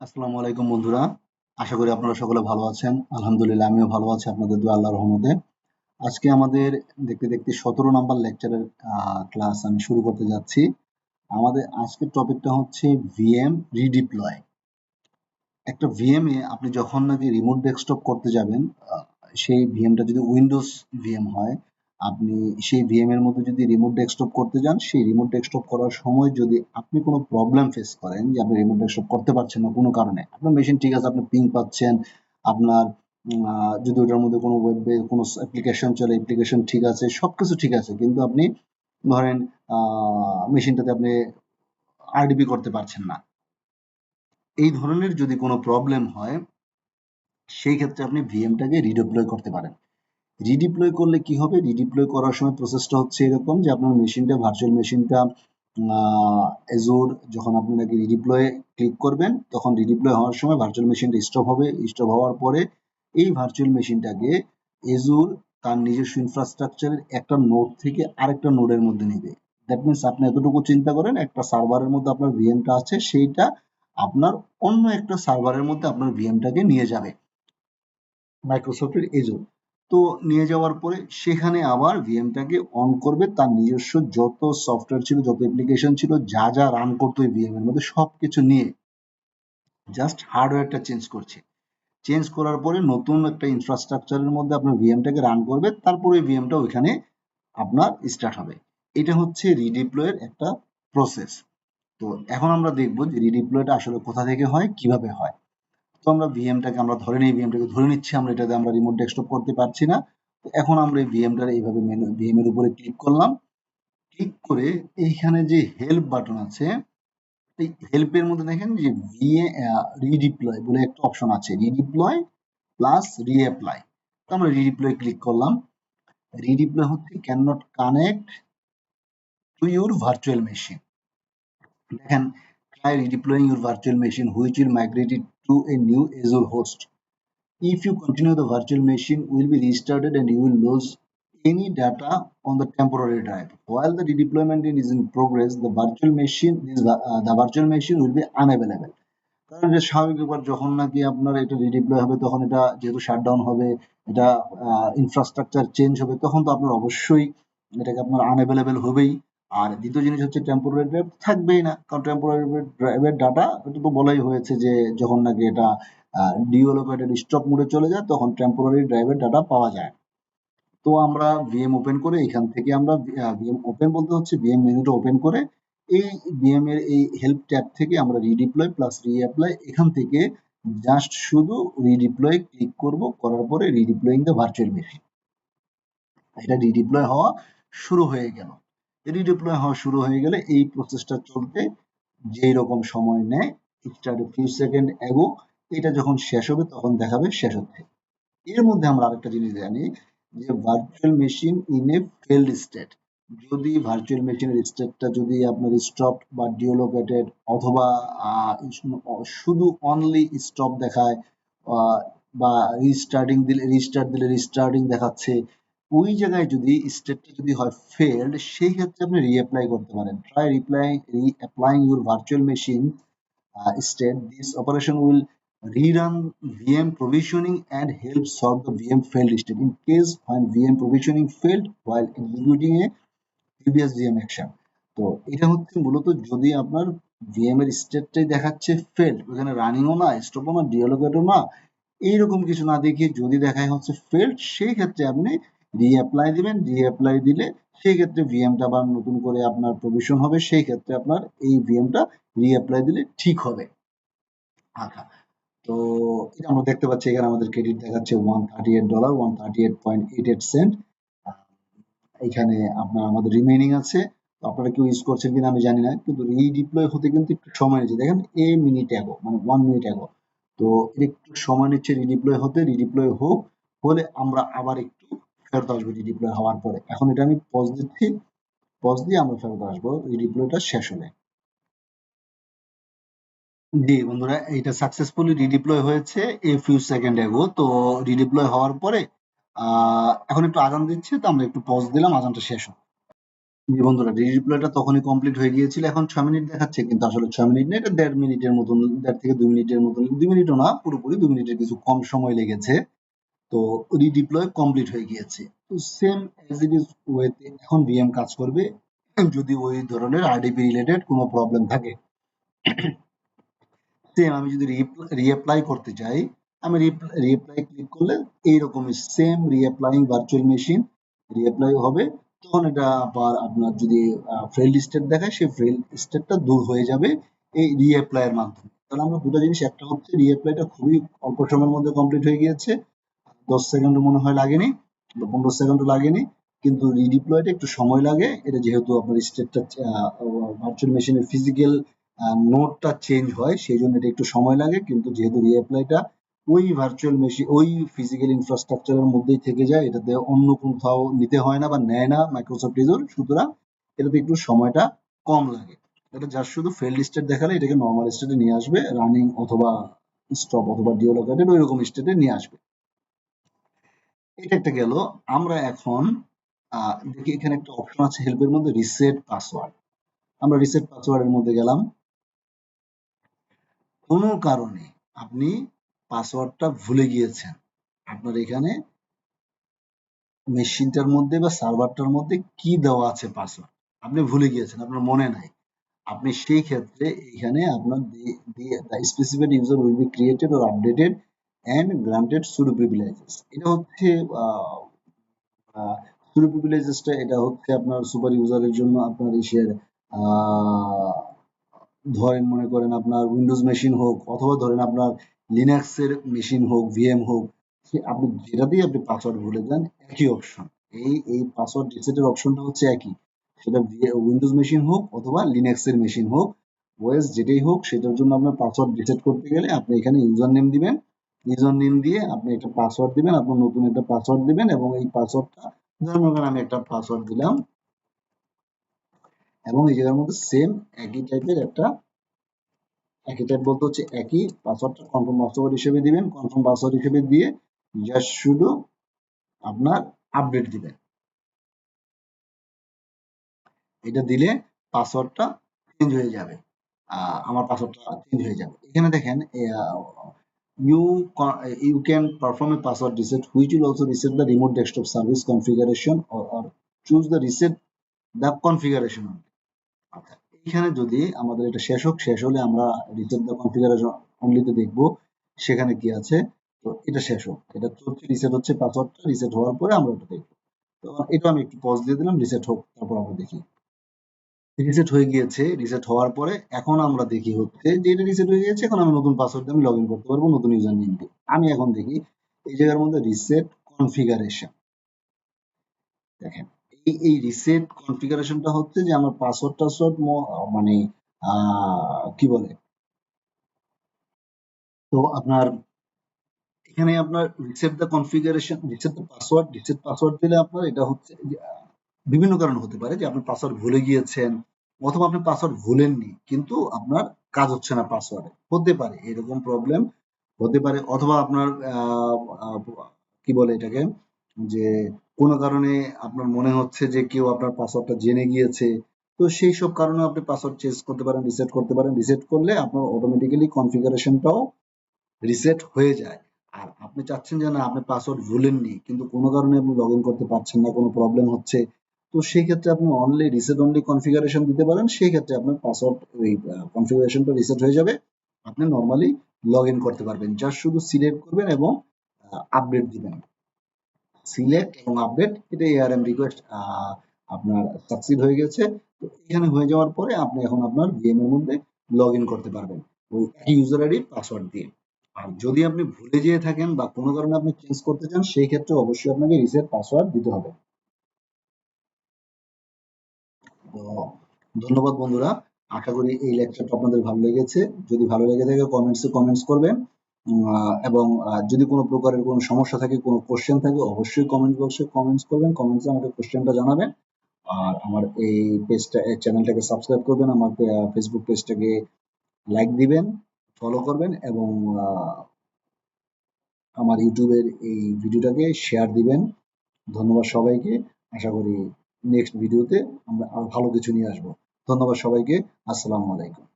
আসসালামু আলাইকুম বন্ধুরা। আশা করি আপনারা সকলে ভালো আছেন। আলহামদুলিল্লাহ, আমিও ভালো আছি আপনাদের দোয়া আল্লাহর রহমতে। আজকে আমাদের দেখতে দেখতে সতেরো নাম্বার লেকচারের ক্লাস আমি শুরু করতে যাচ্ছি। আমাদের আজকের টপিকটা হচ্ছে ভিএম রিডিপ্লয় একটা ভিএম এ আপনি যখন নাকি রিমোট ডেস্কটপ করতে যাবেন সেই ভিএমটা যদি উইন্ডোজ ভিএম হয় আপনি সেই ভিএম এর মধ্যে যদি রিমোট ডেস্কটপ করতে যান, সেই রিমোট ডেস্কটপ করার সময় যদি আপনি কোনো প্রবলেম ফেস করেন যে আপনি রিমোট ডেস্কটপ করতে পারছেন না কোনো কারণে, আপনার মেশিন ঠিক আছে, আপনি পিং পাচ্ছেন, আপনার যদি ওটার মধ্যে কোনো ওয়েব কোনো অ্যাপ্লিকেশন চলে অ্যাপ্লিকেশন ঠিক আছে, সবকিছু ঠিক আছে, কিন্তু আপনি ধরেন মেশিনটাতে আপনি আরডিপি করতে পারছেন না। এই ধরনের যদি কোনো প্রবলেম হয়, সেই ক্ষেত্রে আপনি ভিএমটাকে রিডিপ্লয় করতে পারেন। রিডিপ্লয় করলে কি হবে? রিডিপ্লয় করার সময় প্রসেসটা হচ্ছে এরকম যে আপনার মেশিনটা ভার্চুয়াল মেশিনটা এজোর যখন আপনি নাকি রিডিপ্লয়ে ক্লিক করবেন, তখন রিডিপ্লয় হওয়ার সময় ভার্চুয়াল মেশিনটা স্টপ হবে। স্টপ হওয়ার পরে এই ভার্চুয়াল মেশিনটাকে এজুর তার নিজস্ব ইনফ্রাস্ট্রাকচারের একটা নোড থেকে আরেকটা নোডের মধ্যে নেবে। দ্যাট মিনস আপনি এতটুকু চিন্তা করেন, একটা সার্ভারের মধ্যে আপনার ভিএমটা আছে, সেইটা আপনার অন্য একটা সার্ভারের মধ্যে আপনার ভিএমটাকে নিয়ে যাবে। মাইক্রোসফটের এজুর তো নিয়ে যাওয়ার পরে সেখানে আবার ভিএমটাকে অন করবে। তার নিজস্ব যত সফটওয়্যার ছিল, যত অ্যাপ্লিকেশন ছিল, যা যা রান করতো ভিএম এর মধ্যে সবকিছু নিয়ে জাস্ট হার্ডওয়্যারটা চেঞ্জ করছে। চেঞ্জ করার পরে নতুন একটা ইনফ্রাস্ট্রাকচারের মধ্যে আপনার ভিএমটাকে রান করবে। তারপরে ওই ভিএমটা ওইখানে আপনার স্টার্ট হবে। এটা হচ্ছে রিডিপ্লয়ের একটা প্রসেস তো এখন আমরা দেখব যে রিডিপ্লয়টা আসলে কোথা থেকে হয়, কীভাবে হয়। তো আমরা ভিএমটাকে আমরা ধরে নিই ভিএমটাকে ধরে নিচ্ছি, আমরা এটাতে আমরা রিমোট ডেস্কটপ করতে পারছি না। এখন আমরা এই ভিএমটার এইভাবে মেনু ভিএম এর উপরে ক্লিক করলাম। ক্লিক করে এইখানে যে হেল্প বাটন আছে, এই হেল্পের মধ্যে দেখেন যে ভিএ রিডিপ্লয় বলে একটা অপশন আছে রিডিপ্লয় প্লাস রিঅ্যাপ্লাই তো আমরা রিডিপ্লয় ক্লিক করলাম। রিডিপ্লয় হচ্ছে can not connect to your virtual machine দেখেন, try your virtual machine which will migrate it to a new Azure host. If you continue the virtual machine will be restarted and you will lose any data on the temporary drive. While the redeployment is in progress, the virtual machine this, uh, the virtual machine will be unavailable. কারণ যে স্বাভাবিক ব্যাপার যখন নাকি আপনার এটা রিডিপ্লয় হবে তখন এটা যেহেতু শাটডাউন হবে এটা ইনফ্রাস্ট্রাকচার চেঞ্জ হবে তখন তো আপনার অবশ্যই এটাকে আপনার আনঅ্যাভেলেবেল হবেই আর দ্বিতীয় জিনিস হচ্ছে টেম্পোরারি ড্রাইভ থাকবেই না, কারণ টেম্পোরারি ড্রাইভের ডাটা এটা তো বলাই হয়েছে যে যখন নাকি এটা ডিওলোকেটেড স্টপ মোডে চলে যায়, তখন টেম্পোরারি ড্রাইভের ডাটা পাওয়া যায়। তো আমরা ভিএম ওপেন করে এখান থেকে আমরা ভিএম ওপেন বলতে হচ্ছে ভিএম মেনুটা ওপেন করে এই ভিএম এর এই হেল্প ট্যাব থেকে আমরা রিডিপ্লয় প্লাস রিঅ্যাপ্লাই এখান থেকে জাস্ট শুধু রিডিপ্লয় ক্লিক করব, করার পরে রিডিপ্লয়িং দ্য ভার্চুয়াল মেশিন এটা রিডিপ্লয় হওয়া শুরু হয়ে গেল। রিডিপ্লয় হওয়া শুরু হয়ে গেলে এই প্রসেসটা চলতে যেই রকম সময় নেয় স্টার্ট ফিউ সেকেন্ড এগো এটা যখন শেষ হবে, তখন দেখাবে শেষ হচ্ছে। এর মধ্যে আমরা আরেকটা জিনিস জানি যে virtual machine in a failed state যদি ভার্চুয়াল মেশিনের স্টেটটা যদি আপনার স্টপ বা ডিওলোকেটেড অথবা শুধু অনলি স্টপ দেখায় বা রিস্টার্টিং দিলে রিস্টার্ট দিলে রিস্টার্টিং দেখাচ্ছে ওই জায়গায় যদি স্টেটটা যদি হয় ফেলড সেই ক্ষেত্রে আপনি রিঅ্যাপ্লাই করতে পারেন। Try reply reapplying your virtual machine state this operation will rerun VM provisioning and help solve the VM failed state. In case when VM provisioning failed while executing a previous VM action. তো এটা হচ্ছে মূলত যদি আপনার VM এর স্টেটটাই দেখাচ্ছে failed ওখানে রানিংও না স্টপও না ডিওলোকেটও না, এইরকম কিছু না দেখিয়ে যদি দেখায় হচ্ছে ফেল্ড সেই ক্ষেত্রে আপনি রিঅ্যাপ্লাই দিবেন রিঅ্যাপ্লাই দিলে সেই ক্ষেত্রে ভিএমটা আবার নতুন করে আপনার প্রভিশন হবে সেই ক্ষেত্রে আপনার এই ভিএমটা রিঅ্যাপ্লাই দিলে ঠিক হবে। আচ্ছা তো এটা আমরা দেখতে পাচ্ছি, এখানে আমাদের ক্রেডিট দেখাচ্ছে one thirty eight dollar one thirty eight point eight eight cent এখানে আপনার, আমাদের রিমেইনিং আছে। তো আপনারা কেউ ইউজ করছেন কিনা আমি জানি না, কিন্তু রিডিপ্লয় হতে কিন্তু একটু সময় নিচ্ছে। দেখেন এ মিনিট এগো মানে ওয়ান মিনিট এগো তো একটু সময় নিচ্ছে রিডিপ্লয় হতে রিডিপ্লয় হোক, হলে আমরা আবার একটু ফেরত আসব রিডিপ্লয় হওয়ার পরে। এখন এটা আমি পজ দিচ্ছি পজ দিয়ে আমরা ফেরত আসব রিডিপ্লয়টা শেষ হলে। জি, বন্ধুরা, এটা সাকসেসফুলি রিডিপ্লয় হয়েছে এ ফিউ সেকেন্ড এগো তো রিডিপ্লয় হওয়ার পরে এখন একটু আজান দিচ্ছে, তো আমরা একটু পজ দিলাম, আজানটা শেষ হোক। জি, বন্ধুরা ডিপ্লয়টা তখনই কমপ্লিট হয়ে গিয়েছিল, এখন ছয় মিনিট দেখাচ্ছে, কিন্তু আসলে ছয় মিনিট না, এটা দেড় মিনিটের মতন, দেড় থেকে দুই মিনিটের মতন, দুই মিনিটও না, পুরোপুরি দুই মিনিটের কিছু কম সময় লেগেছে। তো রিডিপ্লয় কমপ্লিট হয়ে গিয়েছে। তো সেম অ্যাজ ইট ইজ ওয়েতে এখন ভিএম কাজ করবে, যদি ওই ধরনের আরডিপি রিলেটেড কোনো প্রবলেম থাকে। সেম আমি যদি রিঅ্যাপ্লাই করতে চাই, আমি রিঅ্যাপ্লাই ক্লিক করলে এইরকম same reapplying virtual machine reapply হবে। তখন এটা আবার আপনার যদি ফেল স্টেট দেখায়, সেই ফেল স্টেটটা দূর হয়ে যাবে এই রিঅ্যাপ্লাই এর মাধ্যমে। তাহলে আমরা দুটো জিনিস, একটা হচ্ছে রিঅ্যাপ্লাইটা খুবই অল্প সময়ের মধ্যে কমপ্লিট হয়ে গিয়েছে দশ সেকেন্ড মনে হয় লাগেনি, বা পনেরো সেকেন্ড লাগেনি, কিন্তু রিডিপ্লয়টা একটু সময় লাগে। এটা যেহেতু আপনার স্টেটটা ভার্চুয়াল মেশিনের ফিজিক্যাল নোটটা চেঞ্জ হয়, সেই জন্য এটা একটু সময় লাগে, কিন্তু যেহেতু রিঅ্যাপ্লাইটা ওই ভার্চুয়াল মেশিন ওই ফিজিক্যাল ইনফ্রাস্ট্রাকচারের মধ্যেই থেকে যায়, এটাতে অন্য কোথাও নিতে হয় না বা নেয় না মাইক্রোসফট রিজোর সুতরাং এটাতে একটু সময়টা কম লাগে। এটা জাস্ট শুধু ফেল্ড স্টেট দেখালে এটাকে নর্মাল স্টেটে নিয়ে আসবে রানিং অথবা স্টপ অথবা ডিওলোকেটেড ওই রকম স্টেটে নিয়ে আসবে। এটা একটা গেল। আমরা এখন দেখি এখানে একটা অপশন আছে হেল্পের মধ্যে রিসেট পাসওয়ার্ড আমরা রিসেট পাসওয়ার্ডের মধ্যে গেলাম। কোনো কারণে আপনি পাসওয়ার্ডটা ভুলে গিয়েছেন। আপনার এখানে মেশিনটার মধ্যে বা সার্ভারটার মধ্যে কি দেওয়া আছে পাসওয়ার্ড আপনি ভুলে গিয়েছেন, আপনার মনে নাই। আপনি সেই ক্ষেত্রে এখানে আপনার specific user will be created or updated and granted sudo privileges এটা হচ্ছে সুডো প্রিভিলেজেসটা এটা হচ্ছে আপনার সুপার ইউজারের জন্য আপনার ইসের ধরেন মনে করেন আপনার উইন্ডোজ মেশিন হোক, অথবা ধরেন আপনার লিনাক্সের মেশিন হোক ভিএম হোক আপনি যেটাতেই আপনি পাসওয়ার্ড ভুলে যান, একই অপশন এই এই পাসওয়ার্ড রিসেটের অপশনটা হচ্ছে একই। সেটা উইন্ডোজ মেশিন হোক, অথবা লিনাক্সের মেশিন হোক ওয়েস যেটাই হোক, সেটার জন্য আপনার পাসওয়ার্ড রিসেট করতে গেলে আপনি এখানে ইউজার নেম দিবেন ইউজার নেম দিয়ে আপনি একটা পাসওয়ার্ড দিবেন, আপনার নতুন একটা পাসওয়ার্ড দিবেন এবং এই পাসওয়ার্ডটা ধরুন আমি একটা পাসওয়ার্ড দিলাম। এবং এই জায়গার মধ্যে সেম একই টাইপের একটা, একই টাইপ বলতে হচ্ছে একই পাসওয়ার্ডটা কনফার্ম পাসওয়ার্ড হিসেবে দিবেন। কনফার্ম পাসওয়ার্ড হিসেবে দিয়ে জাস্ট শুধু আপনার আপডেট দিবেন। এটা দিলে পাসওয়ার্ডটা চেঞ্জ হয়ে যাবে। আমার পাসওয়ার্ডটা চেঞ্জ হয়ে যাবে। এখানে দেখেন you you can perform a password reset which will also reset the remote desktop service configuration or, or choose the reset the configuration এখানে যদি আমাদের এটা শেষ হোক শেষ হলে আমরা রিসেট দ্য কনফিগারেশন অনলিতে দেখব সেখানে কি আছে। তো এটা শেষ হোক। এটা চলছে রিসেট হচ্ছে পাসওয়ার্ডটা রিসেট হওয়ার পরে আমরা এটা দেখব। তো এটা আমি একটু পজ দিয়ে দিলাম রিসেট হোক তারপর আমরা দেখি। রিসেট হয়ে গিয়েছে রিসেট হওয়ার পরে এখন আমরা দেখি হচ্ছে যে এটা রিসেট হয়ে গিয়েছে, এখন আমি নতুন পাসওয়ার্ড দিয়ে আমি লগ করতে পারব, নতুন ইউজার নেম দিয়ে। আমি এখন দেখি এই জায়গার মধ্যে রিসেট কনফিগারেশন দেখেন, এই এই রিসেট কনফিগারেশনটা হচ্ছে যে আমার পাসওয়ার্ড টাসওয়ার্ড মানে কি বলে? তো আপনার, এখানে আপনার reset the configuration reset the password reset password দিলে আপনার এটা হচ্ছে বিভিন্ন কারণ হতে পারে যে আপনি পাসওয়ার্ড ভুলে গিয়েছেন অথবা আপনি পাসওয়ার্ড ভুলেননি, কিন্তু আপনার কাজ হচ্ছে না পাসওয়ার্ডে হতে পারে এরকম প্রবলেম হতে পারে অথবা আপনার কি বলে এটাকে, যে কোনো কারণে আপনার মনে হচ্ছে যে কেউ আপনার পাসওয়ার্ডটা জেনে গিয়েছে, তো সেই সব কারণে আপনি পাসওয়ার্ড চেঞ্জ করতে পারেন রিসেট করতে পারেন। রিসেট করলে আপনার অটোমেটিক্যালি কনফিগারেশনটাও রিসেট হয়ে যায়। আর আপনি চাচ্ছেন যে না, আপনি পাসওয়ার্ড ভুলেননি, কিন্তু কোনো কারণে আপনি লগ করতে পারছেন না, কোনো প্রবলেম হচ্ছে তো সেই ক্ষেত্রে আপনি অনলি রিসেট অনলি কনফিগারেশন দিতে পারেন, সেই ক্ষেত্রে আপনার পাসওয়ার্ড ওই কনফিগারেশনটা রিসেট হয়ে যাবে। আপনি নর্মালি লগ ইন করতে পারবেন। জাস্ট শুধু সিলেক্ট করবেন এবং আপডেট দিবেন। সিলেক্ট এবং আপডেট এটা এআরএম রিকোয়েস্ট আপনার সাকসিড হয়ে গেছে। তো এখানে হয়ে যাওয়ার পরে আপনি এখন আপনার ভিএম এর মধ্যে লগ ইন করতে পারবেন ওই ইউজার আইডি পাসওয়ার্ড দিয়ে। আর যদি আপনি ভুলে যেয়ে থাকেন বা কোনো কারণে আপনি চেঞ্জ করতে চান, সেই ক্ষেত্রে অবশ্যই আপনাকে রিসেট পাসওয়ার্ড দিতে হবে। তো ধন্যবাদ বন্ধুরা। আশা করি এই লেকচারটা আপনাদের ভালো লেগেছে। যদি ভালো লেগে থাকে কমেন্টসে কমেন্টস করবেন। এবং যদি কোনো প্রকারের কোনো সমস্যা থাকে, কোনো কোশ্চেন থাকে, অবশ্যই কমেন্ট বক্সে কমেন্টস করবেন। কমেন্টসে আমাকে কোশ্চেনটা জানাবেন। আর আমার এই পেজটা এই চ্যানেলটাকে সাবস্ক্রাইব করবেন। আমার ফেসবুক পেজটাকে লাইক দিবেন ফলো করবেন এবং আমার ইউটিউবের এই ভিডিওটাকে শেয়ার দিবেন। ধন্যবাদ সবাইকে। আশা করি নেক্সট ভিডিওতে আমরা আরও ভালো কিছু নিয়ে আসব। ধন্যবাদ সবাইকে। আসসালামু আলাইকুম।